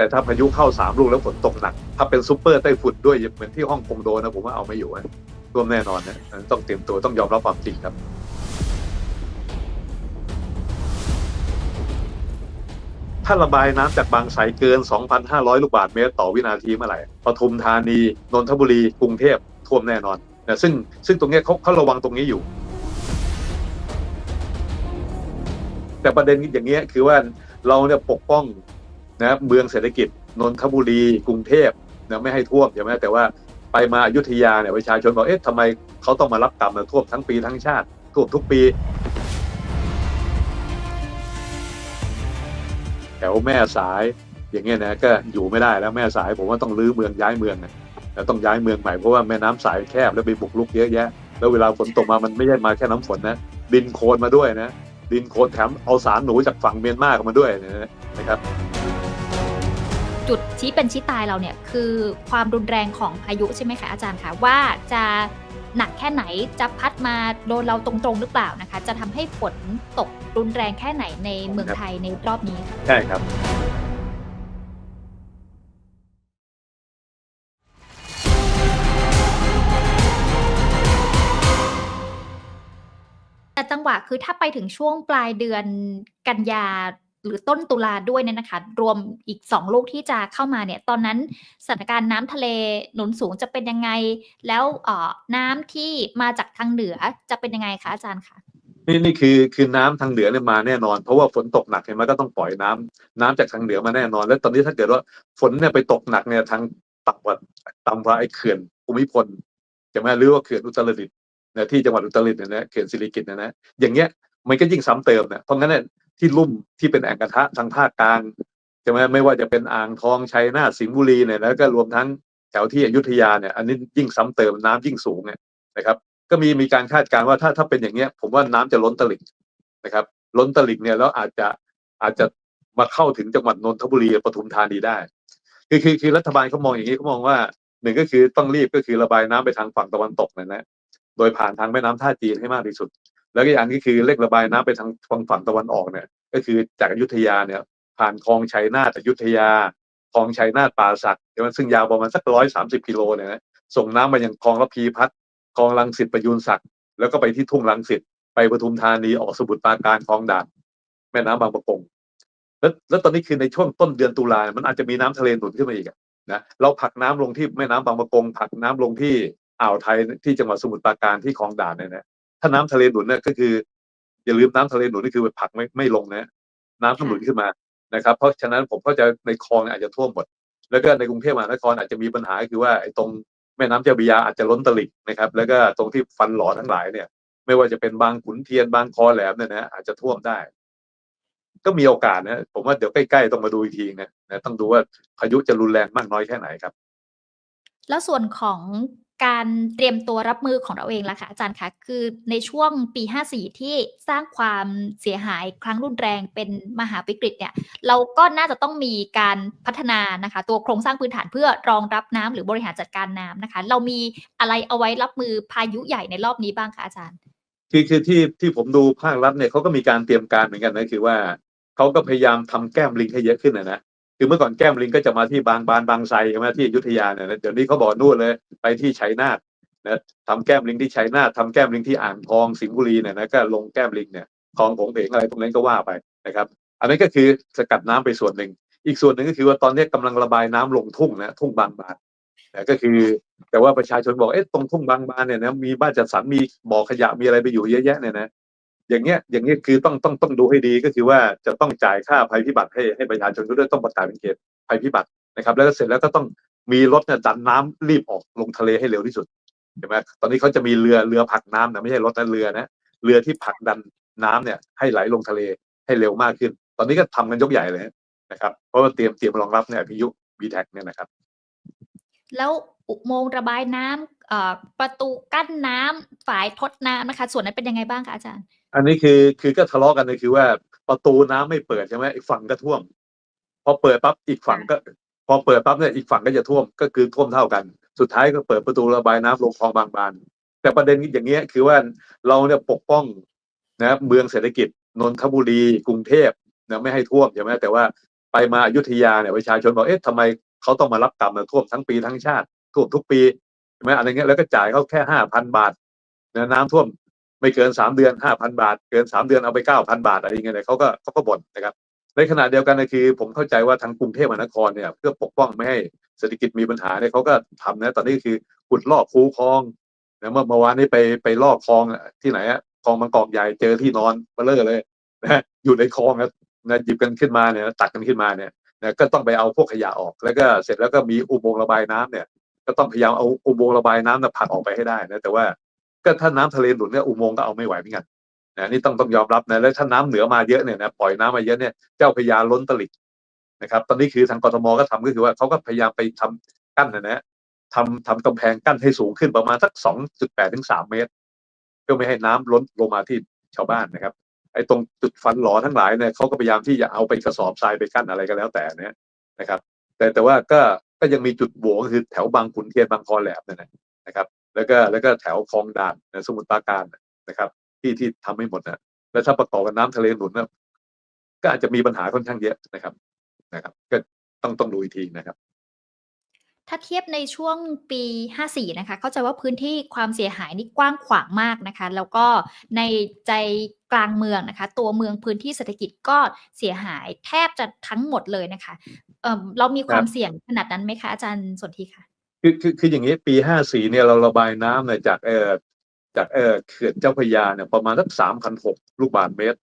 แต่ถ้าพายุเข้าสามลูกแล้วฝนตกหนัก ถ้าเป็นซูเปอร์ไต้ฝุ่นด้วยเหมือนที่ฮ่องกงโดนนะผมว่าเอาไม่อยู่นะท่วมแน่นอนนะต้องเตรียมตัวต้องยอมรับความจริงครับถ้าระบายน้ำจากบางไสยเกิน 2,500 ลูกบาศก์เมตรต่อวินาทีเมื่อไหร่ปทุมธานี นนทบุรี กรุงเทพท่วมแน่นอนนะซึ่งซึ่งตรงนี้เขาเขาระวังตรงนี้อยู่ แต่ประเด็นอย่างเงี้ยคือว่าเราเนี่ยปกป้อง นะเมืองเศรษฐกิจนนทบุรี กรุงเทพนะไม่ให้ท่วมใช่ไหมแต่ว่าไปมาอยุธยาเนี่ยประชาชนบอกเอ๊ะทำไมเขาต้องมารับกรรมนะท่วมทั้งปีทั้งชาติท่วมทุกปี แถวแม่สายอย่างเงี้ยนะก็อยู่ไม่ได้แล้วแม่สายผมว่าต้องรื้อเมืองย้ายเมืองนะแล้วต้องย้ายเมืองใหม่เพราะว่าแม่น้ำสายแคบแล้วไปบุกรุกเยอะแยะ แล้วเวลาฝนตกมามันไม่ใช่มาแค่น้ำฝนนะดินโคลนมาด้วยนะดินโคลนแถมเอาสารหนูจากฝั่งเมียนมาเข้ามาด้วยนะครับ จุดชี้เป็นชี้ตายเราเนี่ยคือความรุนแรงของพายุใช่ไหมคะอาจารย์คะว่าจะหนักแค่ไหนจะพัดมาโดนเราตรงๆหรือเปล่านะคะ จะทำให้ฝนตกรุนแรงแค่ไหนในเมืองไทยในรอบนี้ค่ะใช่ครับแต่จังหวะคือถ้าไปถึงช่วงปลายเดือนกันยา หรือต้นตุลาด้วยเนี่ยนะคะ รวมอีก 2 ลูกที่จะเข้ามาเนี่ย ตอนนั้นสถานการณ์น้ำทะเลหนุนสูงจะเป็นยังไง แล้วน้ำที่มาจากทางเหนือจะเป็นยังไงคะอาจารย์คะนี่นี่คือคือน้ำทางเหนือเนี่ยมาแน่นอน เพราะว่าฝนตกหนักเห็นไหมก็ต้องปล่อยน้ำน้ำจากทางเหนือมาแน่นอน แล้วตอนนี้ถ้าเกิดว่าฝนเนี่ยไปตกหนักเนี่ยทางต่ำกว่าต่ำกว่าไอ้เขื่อนภูมิพลจะไหมหรือว่าเขื่อนอุตรดิตถ์เนี่ยที่จังหวัดอุตรดิตถ์เนี่ยนะเขื่อนสิริกิติ์เนี่ยนะอย่างเงี้ยมันก็ยิ่งซ้ำเติมเนี่ยเพราะงั้นเนี่ย ที่ลุ่มที่เป็นแอ่งกระทะทางภาคกลางใช่ไหมไม่ว่าจะเป็นอ่างทองชัยนาทสิงห์บุรีเนี่ยแล้วก็รวมทั้งแถวที่อยุธยาเนี่ยอันนี้ยิ่งซ้ำเติมน้ำยิ่งสูงเนี่ยนะครับ ก็มีมีการคาดการณ์ว่าถ้าถ้าเป็นอย่างเงี้ย ผมว่าน้ำจะล้นตลิ่งนะครับ ล้นตลิ่งเนี่ยแล้วอาจจะอาจจะมาเข้าถึงจังหวัดนนทบุรีปทุมธานีได้ คือคือคือรัฐบาลเขามองอย่างนี้เขามองว่าหนึ่งก็คือต้องรีบก็คือระบายน้ำไปทางฝั่งตะวันตกนะนะโดยผ่านทางแม่น้ำท่าจีนให้มากที่สุด แล้วก็อีกอันก็คือเร่งระบายน้ำไปทางฝั่งฝั่งตะวันออกเนี่ย ก็คือจากอยุธยาเนี่ย ผ่านคลองชัยนาทอยุธยาคลองชัยนาทป่าสักใช่ไหมซึ่งยาวประมาณสักร้อยสามสิบกิโลเนี่ยนะส่งน้ำมายังคลองระพีพัฒน์คลองลังสิตประยูนศักดิ์แล้วก็ไปที่ทุ่งลังสิตไปปทุมธานีออกสมุทรปราการคลองด่านแม่น้ำบางประกงแล้วแล้วตอนนี้คือในช่วงต้นเดือนตุลาเนี่ยมันอาจจะมีน้ำทะเลหนุนขึ้นมาอีกนะเราผักน้ำลงที่แม่น้ำบางประกงผักน้ำลงที่อ่าวไทยที่จังหวัดสมุทรปราการที่คลองด่านเนี่ยนะ ถ้าน้ำทะเลหนุนเนี่ยก็คือ อย่าลืมน้ำทะเลหนุนนี่คือผลักไม่ไม่ลงนะ น้ำต้องหนุนขึ้นมานะครับ เพราะฉะนั้นผมก็จะในคลองอาจจะท่วมหมด แล้วก็ในกรุงเทพมหานครอาจจะมีปัญหาคือว่าไอ้ตรงแม่น้ำเจ้าพระยาอาจจะล้นตลิ่งนะครับ แล้วก็ตรงที่ฟันหลอทั้งหลายเนี่ย ไม่ว่าจะเป็นบางขุนเทียนบางคอแหลมเนี่ยนะอาจจะท่วมได้ ก็มีโอกาสนะผมว่าเดี๋ยวใกล้ๆต้องมาดูอีกทีนะนะต้องดูว่าพายุจะรุนแรงมากน้อยแค่ไหนครับ แล้วส่วนของ การเตรียมตัวรับมือของเราเองล่ะคะอาจารย์คะคือในช่วงปี 54 ที่สร้างความเสียหายครั้งรุนแรงเป็นมหาวิกฤตเนี่ยเราก็น่าจะต้องมีการพัฒนานะคะ ตัวโครงสร้างพื้นฐานเพื่อรองรับน้ำหรือบริหารจัดการน้ำนะคะ เรามีอะไรเอาไว้รับมือพายุใหญ่ในรอบนี้บ้างคะอาจารย์คือคือที่ที่ผมดูภาครัฐเนี่ยเขาก็มีการเตรียมการเหมือนกันนะคือว่าเขาก็พยายามทำแก้มลิงให้เยอะขึ้นนะนะ คือเมื่อก่อนแก้มลิงก็จะมาที่บางบานบางไทรใช่ไหมที่อยุธยาเนี่ยนะเดี๋ยวนี้เขาบอกนู่นเลยไปที่ชัยนาทนะทำแก้มลิงที่ชัยนาททำแก้มลิงที่อ่างทองสิงห์บุรีเนี่ยนะก็ลงแก้มลิงเนี่ยคลองผงเพงอะไรพวกนั้นก็ว่าไปนะครับ อันนั้นก็คือสกัดน้ำไปส่วนหนึ่ง อีกส่วนหนึ่งก็คือว่าตอนนี้กำลังระบายน้ำลงทุ่งนะทุ่งบางบานแต่ก็คือ แต่ว่าประชาชนบอกเอ๊ะตรงทุ่งบางบานเนี่ยนะมีบ้านจัดสรรมีบ่อขยะมีอะไรไปอยู่เยอะแยะเนี่ยนะ อย่างเงี้ยอย่างเงี้ยคือต้องต้องต้องดูให้ดีก็คือว่าจะต้องจ่ายค่าภัยพิบัติให้ให้ประชาชนด้วยต้องประกาศเป็นเขตภัยพิบัตินะครับ แล้วก็เสร็จแล้วก็ต้องมีรถเนี่ยดันน้ำรีบออกลงทะเลให้เร็วที่สุดใช่ไหมตอนนี้เขาจะมีเรือเรือผลักน้ำนะไม่ใช่รถนะเรือนะเรือที่ผลักดันน้ำเนี่ย ให้ไหลลงทะเลให้เร็วมากขึ้น ตอนนี้ก็ทำกันยกใหญ่เลยนะครับเพราะว่าเตรียมเตรียมรองรับเนี่ยพายุบีแท็กเนี่ยนะครับ แล้วอุโมงค์ระบายน้ำเอ่อประตูกั้นน้ำฝายทดน้ำนะคะ ส่วนนั้นเป็นยังไงบ้างคะอาจารย์ อันนี้คือคือก็ทะเลาะกันเลยคือว่าประตูน้ำไม่เปิดใช่ไหมอีกฝั่งก็ท่วม พอเปิดปั๊บอีกฝั่งก็ พอเปิดปั๊บเนี่ยอีกฝั่งก็จะท่วมก็คือท่วมเท่ากัน สุดท้ายก็เปิดประตูระบายน้ำลงคลองบางบาน แต่ประเด็นอย่างเงี้ยคือว่าเราเนี่ยปกป้องนะเมืองเศรษฐกิจนนทบุรีกรุงเทพนะไม่ให้ท่วมใช่ไหมแต่ว่าไปมาอยุธยาเนี่ยประชาชนบอกเอ๊ะทำไมเขาต้องมารับกรรมนะท่วมทั้งปีทั้งชาติท่วมทุกปีใช่ไหมอะไรเงี้ยแล้วก็จ่ายเขาแค่ห้าพันบาทนะน้ำท่วม ไม่เกินสามเดือนห้าพันบาท เกินสามเดือนเอาไปเก้าพันบาทอะไรเงี้ยเนี่ยเขาก็เขาก็บ่นนะครับ ในขณะเดียวกันนะคือ ผมเข้าใจว่าทางกรุงเทพมหานครเนี่ยเพื่อปกป้องไม่ให้เศรษฐกิจมีปัญหาเนี่ยเขาก็ทำนะตอนนี้คือขุดลอกคูคลองนะเมื่อเมื่อวานนี้ไปไปลอกคลองอะที่ไหนอะคลองบางกอกใหญ่เจอที่นอนเบลเลอเลยนะอยู่ในคลองนะนะหยิบกันขึ้นมาเนี่ยตักกันขึ้นมาเนี่ยนะก็ต้องไปเอาพวกขยะออก แล้วก็เสร็จแล้วก็มีอุโมงค์ระบายน้ำเนี่ย ก็ต้องพยายามเอาอุโมงค์ระบายน้ำน่ะผลักออกไปให้ได้นะแต่ว่า ก็ถ้าน้ำทะเลหนุนเนี่ยอุโมงค์ก็เอาไม่ไหวเหมือนกันนะนี่ต้องต้องยอมรับนะแล้วถ้าน้ำเหนือมาเยอะเนี่ยนะปล่อยน้ำมาเยอะเนี่ยเจ้าพระยาล้นตลิ่งนะครับตอนนี้คือทางกทมก็ทำก็คือว่าเขาก็พยายามไปทำกั้นนะนะทำทำกำแพงกั้นให้สูงขึ้นประมาณสักสองจุดแปดถึงสามเมตร เพื่อไม่ให้น้ำล้นลงมาที่ชาวบ้านนะครับ ไอ้ตรงจุดฟันหลอทั้งหลายเนี่ยเขาก็พยายามที่จะเอาไปกระสอบทรายไปกั้นอะไรก็แล้วแต่เนี่ยนะครับ แต่แต่ว่าก็ก็ยังมีจุดโหวก็คือแถวบางขุนเทียนบางคอแหลมเนี่ยนนะครับ แล้วก็แล้วก็แถวคลองด่านนะสมุทรปราการนะครับ ที่ที่ทำให้หมดนะแล้วถ้าประกอบกับน้ำทะเลหนุนนะก็อาจจะมีปัญหาค่อนข้างเยอะนะครับนะครับ ก็ต้องต้องดูอีกทีนะครับ ถ้าเทียบในช่วงปี 54 นะคะ เข้าใจว่าพื้นที่ความเสียหายนี่กว้างขวางมากนะคะ แล้วก็ในใจกลางเมืองนะคะ ตัวเมืองพื้นที่เศรษฐกิจก็เสียหายแทบจะทั้งหมดเลยนะคะเอ่อเรามีความเสี่ยงขนาดนั้นไหมคะอาจารย์สนธิคะ คือคือคืออย่างนี้ปีห้าสี่เนี่ยเราระบายน้ำเนี่ยจากเออจากเออเขื่อนเจ้าพระยาเนี่ยประมาณสักสามพันหกลูกบาศก์เมตร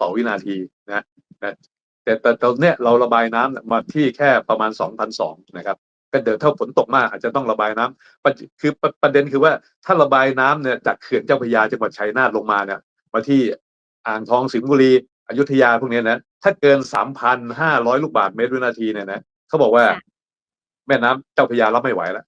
ต่อวินาทีนะนะแต่แต่ตอนเนี้ยเราระบายน้ำมาที่แค่ประมาณสองพันสองนะครับก็เดี๋ยวถ้าฝนตกมากอาจจะต้องระบายน้ำประคือปประเด็นคือว่าถ้าระบายน้ำเนี่ยจากเขื่อนเจ้าพระยาจังหวัดชัยนาทลงมาเนี่ยมาที่อ่างทองสิงห์บุรีอยุธยาพวกเนี้ยนะถ้าเกินสามพันห้าร้อยลูกบาศก์เมตรวินาทีเนี่ยนะเขาบอกว่า แม่น้ำเจ้าพระยารับไม่ไหวแล้ว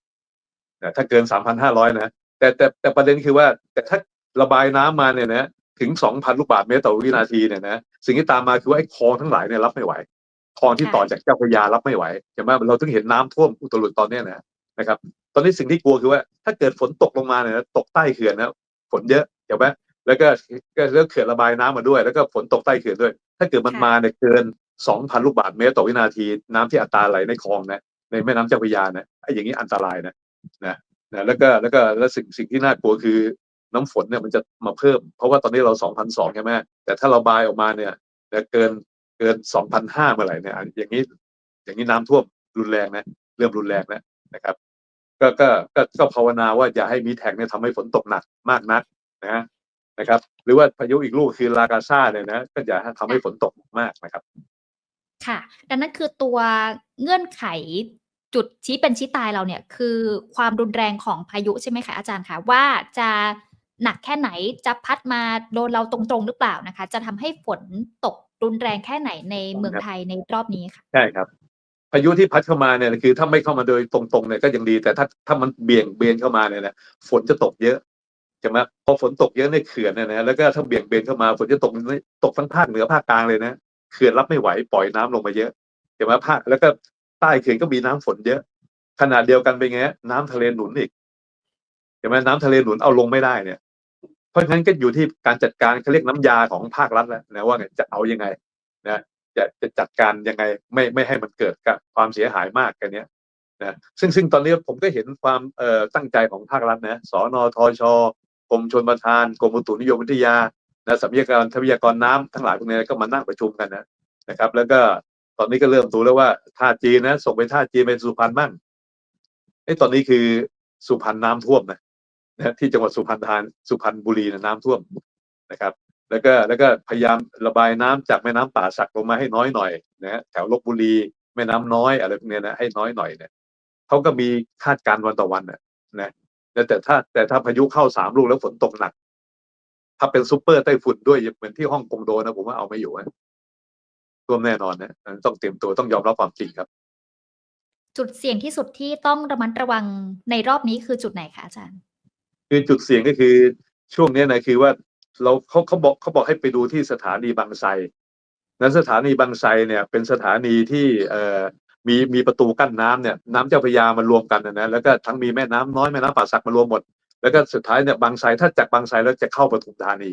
นะถ้าเกิน3,500นะแต่แต่แต่ประเด็นคือว่า แต่ถ้าระบายน้ำมาเนี่ยนะถึง2,000ลูกบาศก์เมตรต่อวินาทีเนี่ยนะสิ่งที่ตามมาคือว่าไอ้คลองทั้งหลายเนี่ยรับไม่ไหวคลองที่ค่ะต่อจากเจ้าพระยารับไม่ไหวใช่ไหมเราถึงเห็นน้ำท่วมอุตลุดตอนเนี้ยนะนะครับ ตอนนี้สิ่งที่กลัวคือว่า ถ้าเกิดฝนตกลงมาเนี่ยนะตกใต้เขื่อนนะฝนเยอะใช่ไหมแล้วก็ก็แล้วเขื่อนระบายน้ำมาด้วย แล้วก็ฝนตกใต้เขื่อนด้วย ถ้าเกิดมันมาเนี่ยเกิน2,000ลูกบาศก์เมตรต่อวินาทีน้ำที่อัตราไหลในคลองนะ ในแม่น้ำเจ้าพระยานะไอ้อย่างนี้อันตรายนะนะนะแล้วก็แล้วก็แล้วสิ่งสิ่งที่น่ากลัวคือน้ำฝนเนี่ยมันจะมาเพิ่ม เพราะว่าตอนนี้เราสองพันสองใช่ไหมแต่ถ้าเราบายออกมาเนี่ยเนี่ยเกินเกินสองพันห้าเมื่อไหร่เนี่ยอย่างนี้อย่างนี้น้ำท่วมรุนแรงนะเริ่มรุนแรงแล้วนะครับ ก็ก็ก็ก็ภาวนาว่าอย่าให้มีแท็กเนี่ยทำให้ฝนตกหนักมากนักนะนะครับ หรือว่าพายุอีกลูกคือลากาซาเนี่ยนะก็อย่าทำให้ฝนตกมากนะครับ ค่ะ ดังนั้นคือตัวเงื่อนไขจุดชี้เป็นชี้ตายเราเนี่ยคือความรุนแรงของพายุใช่ไหมคะอาจารย์คะว่าจะหนักแค่ไหนจะพัดมาโดนเราตรงๆหรือเปล่านะคะ จะทำให้ฝนตกรุนแรงแค่ไหนในเมืองไทยในรอบนี้ค่ะใช่ครับพายุที่พัดเข้ามาเนี่ยคือถ้าไม่เข้ามาโดยตรงๆเนี่ยก็ยังดี แต่ถ้าถ้ามันเบี่ยงเบนเข้ามาเนี่ยนะฝนจะตกเยอะใช่ไหมพอฝนตกเยอะในเขื่อนเนี่ยนะแล้วก็ถ้าเบี่ยงเบนเข้ามาฝนจะตกตกทั้งภาคเหนือภาคกลางเลยนะ เขื่อนรับไม่ไหวปล่อยน้ำลงมาเยอะใช่ไหมภาคแล้วก็ใต้เขื่อนก็มีน้ำฝนเยอะ ขนาดเดียวกันเป็นไงะน้ำทะเลหนุนอีกใช่ไหมน้ำทะเลหนุนเอาลงไม่ได้เนี่ย เพราะฉะนั้นก็อยู่ที่การจัดการเขาเรียกน้ำยาของภาครัฐแล้วนะว่าไงจะเอายังไงนะจะจะจัดการยังไงไม่ไม่ให้มันเกิดกับความเสียหายมากกันเนี้ยนะซึ่งซึ่งตอนนี้ผมก็เห็นความตั้งใจของภาครัฐนะสอนอทชกรมชลประทานกรมอุตุนิยมวิทยา นะสัมยากรทรัพยากรน้ำทั้งหลายพวกนี้ก็มานั่งประชุมกันนะนะครับ แล้วก็ตอนนี้ก็เริ่มดูแล้วว่าท่าจีนนะส่งไปท่าจีนเป็นสุพรรณบ้างไอ้ตอนนี้คือสุพรรณน้ำท่วมนะนะที่จังหวัดสุพรรณทานสุพรรณบุรีนะน้ำท่วมนะครับ แล้วก็แล้วก็พยายามระบายน้ำจากแม่น้ำป่าสักลงมาให้น้อยหน่อยนะแถวลบบุรีแม่น้ำน้อยอะไรพวกเนี้ยนะให้น้อยหน่อยเนี่ยเขาก็มีคาดการณ์วันต่อวันนะนะแต่ถ้าแต่ถ้าพายุเข้าสามลูกแล้วฝนตกหนัก ถ้าเป็นซูเปอร์ไต้ฝุ่นด้วยเหมือนที่ฮ่องกงโดนนะผมว่าเอาไม่อยู่นะท่วมแน่นอนนะต้องเตรียมตัวต้องยอมรับความจริงครับ จุดเสี่ยงที่สุดที่ต้องระมัดระวังในรอบนี้คือจุดไหนคะอาจารย์ คือจุดเสี่ยงก็คือช่วงเนี้ยนะคือว่าเราเขาเขาบอกเขาบอกให้ไปดูที่สถานีบางไทรนั้นสถานีบางไทรเนี่ย เป็นสถานีที่เอ่อมีมีประตูกั้นน้ำเนี่ย น้ำเจ้าพระยามารวมกันนะนะแล้วก็ทั้งมีแม่น้ำน้อยแม่น้ำป่าสักมารวมหมด แล้วก็สุดท้ายเนี่ยบางไทรถ้าจากบางไทรแล้วจะเข้าปทุมธานี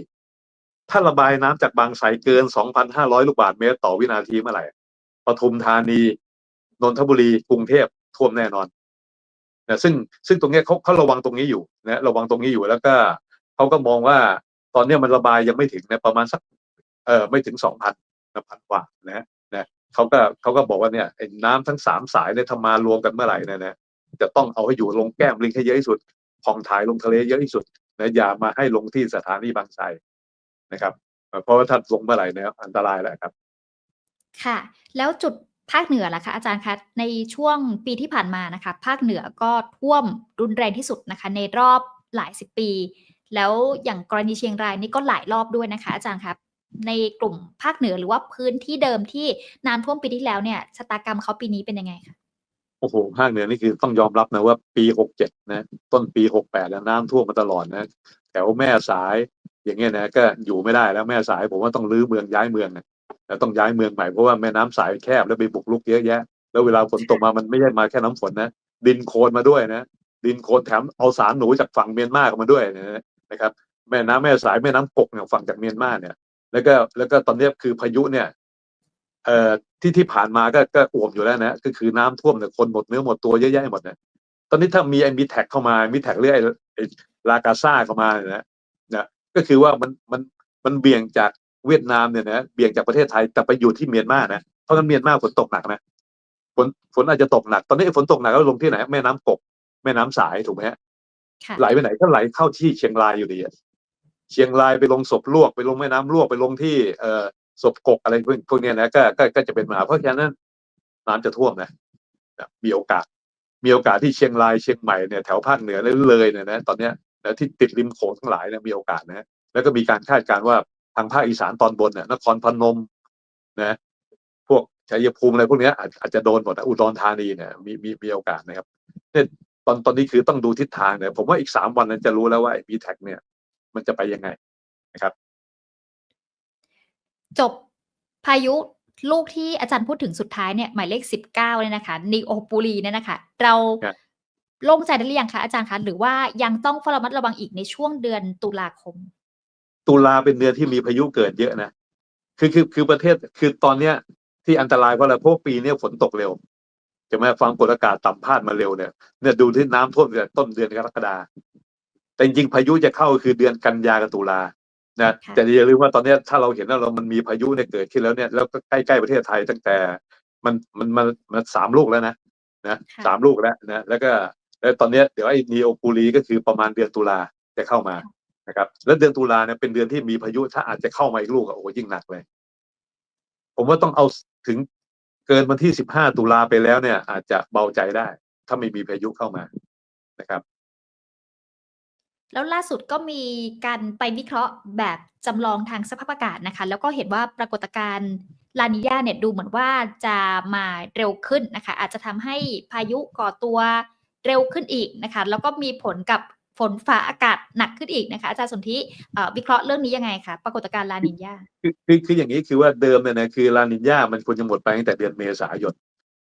ถ้าระบายน้ำจากบางไทรเกิน 2,500 ลูกบาศก์เมตรต่อวินาทีเมื่อไหร่ปทุมธานีนนทบุรีกรุงเทพท่วมแน่นอนนะซึ่งซึ่งตรงนี้เขาเขาระวังตรงนี้อยู่นะระวังตรงนี้อยู่แล้วก็เขาก็มองว่าตอนนี้มันระบายยังไม่ถึงนะประมาณสักเออไม่ถึงสองพันนะพันกว่านะนะเขาก็เขาก็บอกว่าเนี่ยไอ้น้ำทั้งสามสายเนี่ยถ้ามารวมกันเมื่อไหร่เนะนะจะต้องเอาให้อยู่ลงแก้มลิงให้เยอะที่สุด ผ่องถ่ายลงทะเลเยอะที่สุดนะอย่ามาให้ลงที่สถานีบางไทรนะครับ เพราะว่าถ้าลงเมื่อไหร่เนี่ยอันตรายแหล้วครับ ค่ะ แล้วจุดภาคเหนือล่ะคะอาจารย์คะในช่วงปีที่ผ่านมานะคะ ภาคเหนือก็ท่วมรุนแรงที่สุดนะคะ ในรอบหลายสิบปี แล้วอย่างกรณีเชียงรายนี่ก็หลายรอบด้วยนะคะ อาจารย์ครับ ในกลุ่มภาคเหนือหรือว่าพื้นที่เดิมที่น้ำท่วมปีที่แล้วเนี่ยชะตากรรมเขาปีนี้เป็นยังไงคะ โอ้โหภาคเหนือนี่คือต้องยอมรับนะว่าปีหกเจ็ดนะต้นปีหกแปดน้ำท่วมมาตลอดนะแถวแม่สายอย่างเงี้ยนะก็อยู่ไม่ได้แล้วแม่สายผมว่าต้องรื้อเมืองย้ายเมืองนะแล้วต้องย้ายเมืองใหม่เพราะว่าแม่น้ำสายแคบแล้วไปบุกรุกเยอะแยะ แล้วเวลาฝนตกมามันไม่ใช่มาแค่น้ำฝนนะดินโคลนมาด้วยนะดินโคลนแถมเอาสารหนูจากฝั่งเมียนมาเข้ามาด้วยนะนะครับ แม่น้ำแม่สายแม่น้ำกกเนี่ยฝั่งจากเมียนมาเนี่ย แล้วก็แล้วก็ตอนนี้คือพายุเนี่ย เอ่อที่ที่ผ่านมาก็ก็อ่วมอยู่แล้วนะ ก็คือน้ำท่วมเนี่ยคนหมดเนื้อหมดตัวเยอะแยะหมดนะตอนนี้ถ้ามีไอ้มีแท็กเข้ามามีแท็กเรื่อยไอ้ลากาซ่าเข้ามาเนี่ยนะนะก็คือว่ามันมันมันเบี่ยงจากเวียดนามเนี่ยนะเบี่ยงจากประเทศไทยแต่ไปอยู่ที่เมียนมานะเพราะงั้นเมียนมาฝนตกหนักนะฝนฝนอาจจะตกหนัก ตอนนี้ฝนตกหนักก็ลงที่ไหนแม่น้ำกกแม่น้ำสายถูกไหมฮะค่ะไหลไปไหนก็ไหลเข้าที่เชียงรายอยู่ดีอะเชียงรายไปลงศพลวกไปลงแม่น้ำลวกไปลงที่เอ่อ ศพกกอะไรพวกพวกนี้นะก็ก็ก็จะเป็นปัญหาเพราะฉะนั้นน้ำจะท่วมนะมีโอกาส มีโอกาสที่เชียงรายเชียงใหม่เนี่ยแถวภาคเหนือเลยเนี่ยนะตอนเนี้ยนะที่ติดริมโขงทั้งหลายเนี่ยมีโอกาสนะแล้วก็มีการคาดการณ์ว่าทางภาคอีสานตอนบนเนี่ยนครพนมนะพวกชัยภูมิอะไรพวกนี้อาจอาจจะโดนหมดอุดรธานีเนี่ยมีมีมีโอกาสนะครับเนี่ยตอนตอนนี้คือต้องดูทิศทางเนี่ยผมว่าอีกสามวันนั้นจะรู้แล้วว่าไอ้มีแท็กเนี่ย มันจะไปยังไงนะครับ จบพายุลูกที่อาจารย์พูดถึงสุดท้ายเนี่ยหมายเลขสิบเก้าเนี่ยนะคะนีโอปุรีเนี่ยนะคะ เราครับโล่งใจได้หรือยังคะอาจารย์คะหรือว่ายังต้องเฝ้าระมัดระวังอีกในช่วงเดือนตุลาคม ตุลาเป็นเดือนที่มีพายุเกิดเยอะนะคือคือคือประเทศคือตอนเนี้ยที่อันตรายเพราะอะไรเพราะว่าปีเนี้ยฝนตกเร็วจะมาฟังกดอากาศต่ำพาดมาเร็วเนี่ยเนี่ยดูที่น้ำท่วมเนี่ยต้นเดือนกรกฎาแต่จริงๆพายุจะเข้าคือเดือนกันยากับตุลา นะค่ะแต่อย่าลืมว่าตอนเนี้ยถ้าเราเห็นว่าเรามันมีพายุเนี่ยเกิดขึ้นแล้วเนี่ยแล้วก็ใกล้ๆประเทศไทยตั้งแต่มันมันมันมันสามลูกแล้วนะนะค่ะสามลูกแล้วนะแล้วก็แล้วตอนเนี้ยเดี๋ยวไอ้นีโอปูรีก็คือประมาณเดือนตุลาจะเข้ามานะครับ แล้วเดือนตุลาเนี่ยเป็นเดือนที่มีพายุถ้าอาจจะเข้ามาอีกลูกอะโอ้โหยิ่งหนักเลย ผมว่าต้องเอาถึงเกินวันที่สิบห้าตุลาไปแล้วเนี่ย อาจจะเบาใจได้ ถ้าไม่มีพายุเข้ามานะครับ แล้วล่าสุดก็มีการไปวิเคราะห์แบบจำลองทางสภาพอากาศนะคะ แล้วก็เห็นว่าปรากฏการณ์ลานิญาเนี่ยดูเหมือนว่าจะมาเร็วขึ้นนะคะ อาจจะทำให้พายุก่อตัวเร็วขึ้นอีกนะคะ แล้วก็มีผลกับฝนฟ้าอากาศหนักขึ้นอีกนะคะอาจารย์สนธิวิเคราะห์เรื่องนี้ยังไงคะปรากฏการณ์ลานิญาคือคือคืออย่างนี้คือว่าเดิมเนี่ยนะคือลานินญามันควรจะหมดไปตั้งแต่เดือนเมษายน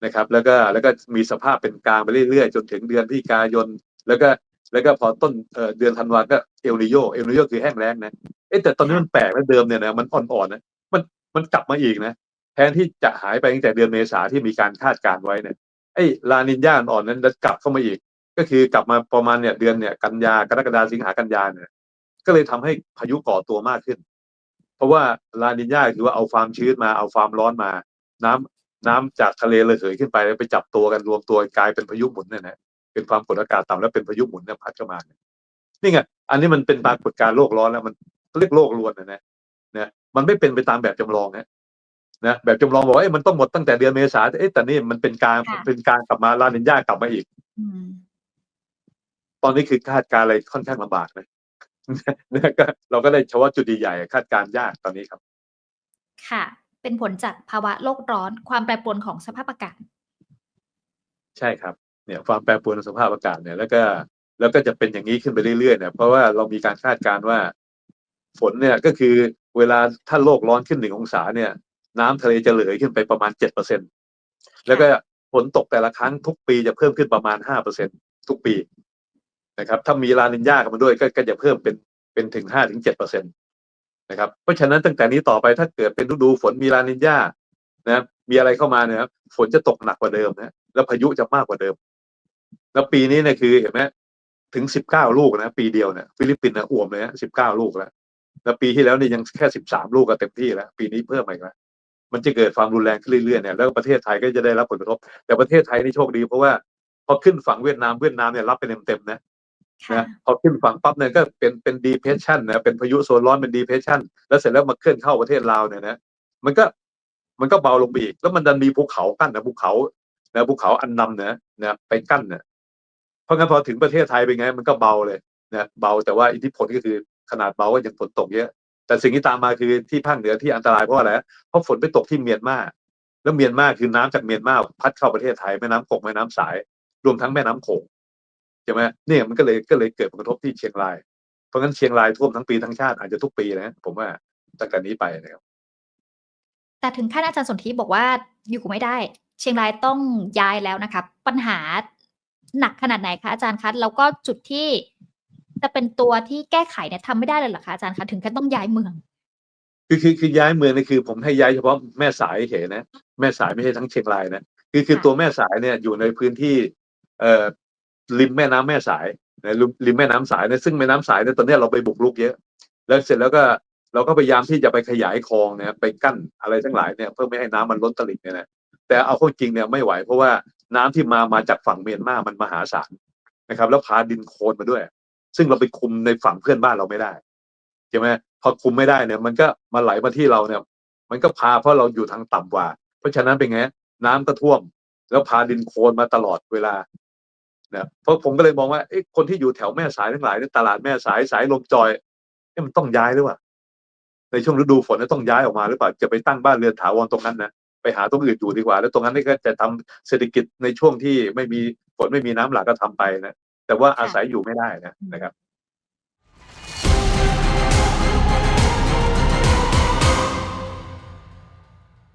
นะครับ แล้วก็แล้วก็มีสภาพเป็นกลางไปเรื่อยๆ จนถึงเดือนพฤศจิกายน แล้วก็ แล้วก็พอต้นเดือนธันวาก็เอลนิโยเอลนิโยคือแห้งแล้งนะเอ๊ะแต่ตอนนี้มันแปลกนะเดิมเนี่ยนะมันอ่อนๆนะมันมันกลับมาอีกนะแทนที่จะหายไปตั้งแต่เดือนเมษาที่มีการคาดการไว้เนี่ยไอ้ลานินญาอ่อนนั้นจะกลับเข้ามาอีก ก็คือกลับมาประมาณเนี่ยเดือนเนี่ยกันยากรกฎาสิงหากันยาเนี่ยก็เลยทำให้พายุก่อตัวมากขึ้น เพราะว่าลานินญาคือว่าเอาความชื้นมาเอาความร้อนมา น้ำน้ำจากทะเลระเหยขึ้นไปแล้วไปจับตัวกันรวมตัวกลายเป็นพายุหมุนเนี่ยนะ เป็นความกดอากาศต่ำแล้วเป็นพายุหมุนเนี่ยพัดเข้ามาเนี่ยนี่ไงอันนี้มันเป็นปรากฏการณ์โลกร้อนแล้วมันเรียกโลกรวนนะนะนะมันไม่เป็นไปตามแบบจำลองนะนะแบบจำลองบอกว่าเอ้ยมันต้องหมดตั้งแต่เดือนเมษาเอ้ยแต่นี่มันเป็นการค่ะเป็นการกลับมาลานินญากลับมาอีกอืมตอนนี้คือคาดการณ์อะไรค่อนข้างลำบากนะนะก็เราก็ได้เฉพาะจุดใหญ่ๆคาดการณ์ยากตอนนี้ครับ ค่ะ เป็นผลจากภาวะโลกร้อน ความแปรปรวนของสภาพอากาศ ใช่ครับ เนี่ยความแปรปรวนของสภาพอากาศเนี่ยแล้วก็แล้วก็จะเป็นอย่างนี้ขึ้นไปเรื่อยๆเนี่ยเพราะว่าเรามีการคาดการณ์ว่า ฝนเนี่ยก็คือเวลาถ้าโลกร้อนขึ้นหนึ่งองศาเนี่ย น้ำทะเลจะเหลือขึ้นไปประมาณเจ็ดเปอร์เซ็นแล้วก็ฝนตกแต่ละครั้งทุกปีจะเพิ่มขึ้นประมาณห้าเปอร์เซ็นทุกปีนะครับ ถ้ามีลานินญาเข้ามาด้วยก็ก็จะเพิ่มเป็นเป็นถึงห้าถึงเจ็ดเปอร์เซ็นตนะครับเพราะฉะนั้นตั้งแต่นี้ต่อไปถ้าเกิดเป็นฤดูฝนมีลานินญานะมีอะไรเข้ามาเนี่ยครับฝนจะตกหนักกว่าเดิมนะแล้วพายุจะมากกว่าเดิม แล้วปีนี้เนี่ยคือเห็นไหมถึงสิบเก้าลูกนะ ปีเดียวเนี่ยฟิลิปปินส์นะอ่วมเลยฮะสิบเก้าลูกแล้วแล้วปีที่แล้วเนี่ยยังแค่สิบสามลูกก็เต็มที่แล้ว ปีนี้เพิ่มมาอีกแล้วมันจะเกิดความรุนแรงขึ้นเรื่อยๆเนี่ยแล้วประเทศไทยก็จะได้รับผลกระทบ แต่ประเทศไทยนี่โชคดีเพราะว่าพอขึ้นฝั่งเวียดนามเวียดนามเนี่ยรับไปเต็มๆนะค่ะนะพอขึ้นฝั่งปั๊บเนี่ยก็เป็นเป็นดีเพชชันนะเป็นพายุโซนร้อนเป็นดีเพชชันแล้วเสร็จแล้วมาเคลื่อนเข้าประเทศลาวเนี่ยนะมันก็มันก็เบาลงไปอีก แล้วมันดันมีภูเขากั้นนะภูเขา นะภูเขาอันนำเนะนะไปกั้นเนี่ยเพราะงั้นพอถึงประเทศไทยเป็นไง มันก็เบาเลยนะเบาแต่ว่าอิทธิพลก็คือขนาดเบาก็ยังฝนตกเยอะ แต่สิ่งที่ตามมาคือที่ภาคเหนือที่อันตรายเพราะอะไรเพราะฝนไปตกที่เมียนมาแล้วเมียนมาคือน้ำจากเมียนมาพัดเข้าประเทศไทยแม่น้ำกกแม่น้ำสาย รวมทั้งแม่น้ำโขงใช่ไหมเนี่ยมันก็เลยก็เลยเกิดผลกระทบที่เชียงราย เพราะงั้นเชียงรายท่วมทั้งปีทั้งชาติอาจจะทุกปีนะผมว่าตั้งแต่นี้ไปนะครับ แต่ถึงขั้นอาจารย์สนธิบอกว่าอยู่ไม่ได้ เชียงรายต้องย้ายแล้วนะคะปัญหาหนักขนาดไหนคะอาจารย์คะแล้วก็จุดที่จะเป็นตัวที่แก้ไขเนี่ยทำไม่ได้เลยเหรอคะอาจารย์คะถึงขั้นต้องย้ายเมือง คือคือคือย้ายเมืองนี่คือ ผมให้ย้ายเฉพาะแม่สายเฉยนะแม่สายไม่ใช่ทั้งเชียงรายนะคือคือค่ะตัวแม่สายเนี่ยอยู่ในพื้นที่ เอ่อริมแม่น้ำแม่สายนะริมริมแม่น้ำสายเนี่ยซึ่งแม่น้ำสายเนี่ยตอนเนี้ยเราไปบุกรุกเยอะ แล้วเสร็จแล้วก็ เราก็พยายามที่จะไปขยายคลองเนี่ยไปกั้นอะไรทั้งหลายเนี่ยเพื่อไม่ให้น้ำมันล้นตลิ่งเนี่ยนะแต่เอาข้าจริงเนี่ยไม่ไหวเพราะว่าน้ำที่มามาจากฝั่งเมียนมามันมหาศาลนะครับ แล้วพาดินโคลนมาด้วย ซึ่งเราไปคุมในฝั่งเพื่อนบ้านเราไม่ได้ใช่ไหมพอคุมไม่ได้เนี่ย มันก็มาไหลมาที่เราเนี่ย มันก็พาเพราะเราอยู่ทางต่ำกว่า เพราะฉะนั้นเป็นไงน้ำก็ท่วม แล้วพาดินโคลนมาตลอดเวลานะเพราะผมก็เลยมองว่าเอ๊ะคนที่อยู่แถวแม่สายทั้งหลายเนี่ยตลาดแม่สายสายลมจอยเอ๊ะมันต้องย้ายหรือเปล่า ในช่วงฤดูฝนจะต้องย้ายออกมาหรือเปล่าจะไปตั้งบ้านเรือนถาวรตรงนั้นนะไปหาตรงอื่นอยู่ดีกว่า แล้วตรงนั้นนี่ก็จะทำเศรษฐกิจในช่วงที่ไม่มีฝนไม่มีน้ำหลากก็ทำไปนะแต่ว่าอาศัยอยู่ไม่ได้นะนะครับ